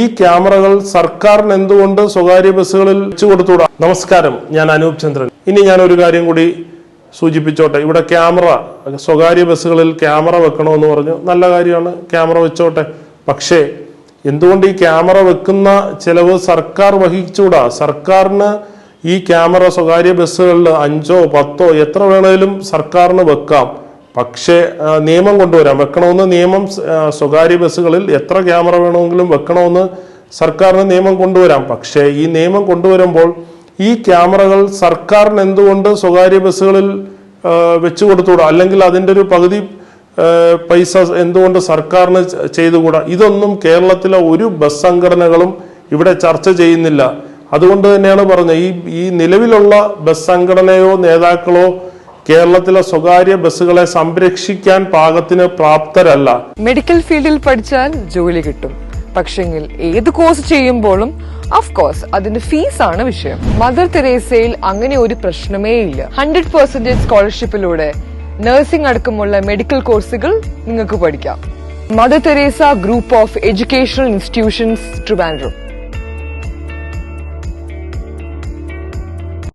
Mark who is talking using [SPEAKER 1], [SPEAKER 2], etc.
[SPEAKER 1] ഈ ക്യാമറകൾ സർക്കാരിന് എന്തുകൊണ്ട് സ്വകാര്യ ബസ്സുകളിൽ വെച്ചു കൊടുത്തുകൂടാ? നമസ്കാരം ഞാൻ അനൂപ് ചന്ദ്രൻ. ഇനി ഞാൻ ഒരു കാര്യം കൂടി സൂചിപ്പിച്ചോട്ടെ. ഇവിടെ ക്യാമറ സ്വകാര്യ ബസ്സുകളിൽ ക്യാമറ വെക്കണമെന്ന് പറഞ്ഞു. നല്ല കാര്യമാണ് ക്യാമറ വെച്ചോട്ടെ. പക്ഷേ എന്തുകൊണ്ട് ഈ ക്യാമറ വെക്കുന്ന ചെലവ് സർക്കാർ വഹിച്ചുകൂടാ? സർക്കാരിന് ഈ ക്യാമറ സ്വകാര്യ ബസ്സുകളിൽ അഞ്ചോ പത്തോ എത്ര വേണേലും സർക്കാരിന് വെക്കാം. പക്ഷേ നിയമം കൊണ്ടുവരാം. വെക്കണമെന്ന് നിയമം സ്വകാര്യ ബസ്സുകളിൽ എത്ര ക്യാമറ വേണമെങ്കിലും വെക്കണമെന്ന് സർക്കാരിന് നിയമം കൊണ്ടുവരാം. പക്ഷേ ഈ നിയമം കൊണ്ടുവരുമ്പോൾ ഈ ക്യാമറകൾ സർക്കാരിന് എന്തുകൊണ്ട് സ്വകാര്യ ബസ്സുകളിൽ വെച്ചു കൊടുത്തുകൂടാ? അല്ലെങ്കിൽ അതിന്റെ ഒരു പകുതി പൈസ എന്തുകൊണ്ട് സർക്കാരിന് ചെയ്തുകൂടാ? ഇതൊന്നും കേരളത്തിലെ ഒരു ബസ് സംഘടനകളും ഇവിടെ ചർച്ച ചെയ്യുന്നില്ല. അതുകൊണ്ട് തന്നെയാണ് പറഞ്ഞത്. ഈ ഈ നിലവിലുള്ള ബസ് സംഘടനയോ നേതാക്കളോ കേരളത്തിലെ സ്വകാര്യ ബസ്സുകളെ സംരക്ഷിക്കാൻ പാകത്തിന് പ്രാപ്തരല്ല.
[SPEAKER 2] മെഡിക്കൽ ഫീൽഡിൽ പഠിച്ചാൽ ജോലി കിട്ടും. പക്ഷെങ്കിൽ ഏത് കോഴ്സ് ചെയ്യുമ്പോഴും അഫ്കോഴ്സ് അതിന്റെ ഫീസ് ആണ് വിഷയം. മദർ തെരേസയിൽ അങ്ങനെ ഒരു പ്രശ്നമേ ഇല്ല. ഹൺഡ്രഡ് പെർസെന്റേജ് സ്കോളർഷിപ്പിലൂടെ നഴ്സിംഗ് അടക്കമുള്ള മെഡിക്കൽ കോഴ്സുകൾ നിങ്ങൾക്ക് പഠിക്കാം. Mother Teresa group of educational institutions Trivandrum